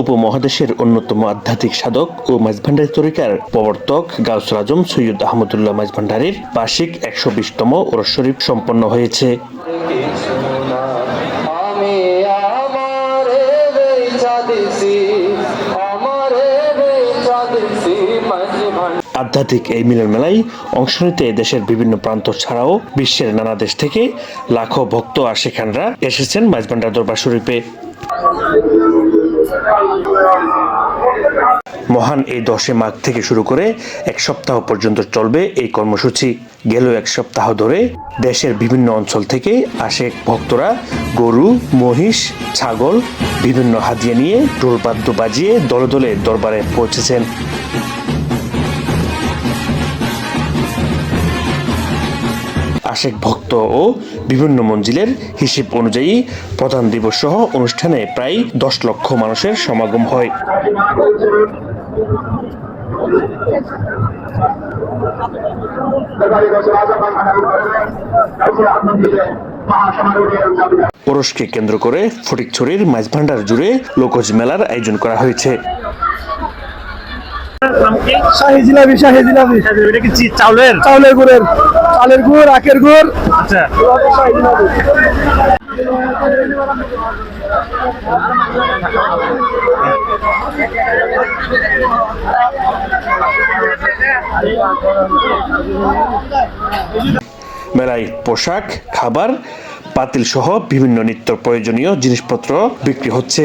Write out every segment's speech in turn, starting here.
উপমহাদেশের অন্যতম আধ্যাত্মিক সাধক ও মাঝভান্ডারী তরিকার প্রবর্তক গাউসুল আজম সৈয়দ আহমদুল্লাহ মাঝভান্ডারীর বার্ষিক একশো বিশতম ওরস শরীফ সম্পন্ন হয়েছে। আধ্যাত্মিক এই মিলন মেলায় অংশ নিতে দেশের বিভিন্ন প্রান্ত ছাড়াও বিশ্বের নানা দেশ থেকে লাখো ভক্ত আর সেখানরা এসেছেন মাঝভান্ডার দরবার শরীফে। মহান এই দশে মাঘ থেকে শুরু করে এক সপ্তাহ পর্যন্ত চলবে এই কর্মসূচি। গেল এক সপ্তাহ ধরে দেশের বিভিন্ন অঞ্চল থেকে আসে ভক্তরা গরু, মহিষ, ছাগল, বিভিন্ন হাদিয়া নিয়ে টোলবাদ্য বাজিয়ে দলে দলে দরবারে পৌঁছেছেন। আশেক ভক্ত ও বিভিন্ন মঞ্জিলের হিসেব অনুযায়ী প্রধান দিবস সহ অনুষ্ঠানে প্রায় দশ লক্ষ মানুষের সমাগম হয়। ওরসকে কেন্দ্র করে ফটিকছড়ির মাঝভান্ডার জুড়ে লোকজ মেলার আয়োজন করা হয়েছে। শাহি জিলাপি শাহি জিলাপি এটা কি চাউলের? চাউলের গুড়ের। চালের গুড় আখের গুড়। আচ্ছা। মেলায় পোশাক খাবার পাতিল সহ বিভিন্ন নিত্য প্রয়োজনীয় জিনিসপত্র বিক্রি হচ্ছে।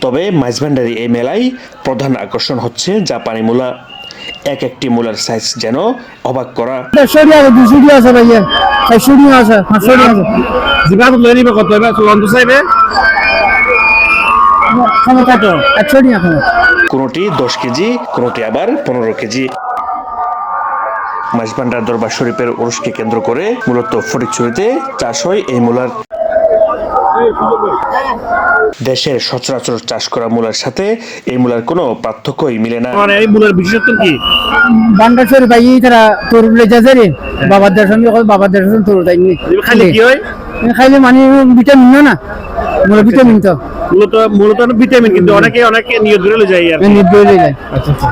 তবে মাইজভান্ডারি এই মেলায় প্রধান আকর্ষণ হচ্ছে জাপানি মূলা। এক একটি মূলার সাইজ যেন অবাক করা। আছে ভাইয়া। আছে আছে। কত কোনোটি দশ কেজি কোনোটি আবার পনেরো কেজি। মাঝভান্ডার দরবার শরীফের ওরসকে কেন্দ্র করে মূলত ফটিকছড়িতে চাষ হয় এই মূলার। দেশের সচরাচর চাষ করা মূলার সাথে এই মূলার কোনো পার্থক্যই মিলে না। মানে এই মূলের বিশেষত্ব কি? বান্ডার ভাই তারা তোর বলে যাচ্ছে রে বাবার দর্শন বাবার দর্শন তোর তাই খালি কি হয়? খাইলে মানে ভিটামিন না মোর ভিটামিন তো। মূলত মূলত ভিটামিন কিন্তু অনেকে অনেকে ধরে লয়ে যায় আর কি। নির্দয় যায়। আচ্ছা আচ্ছা।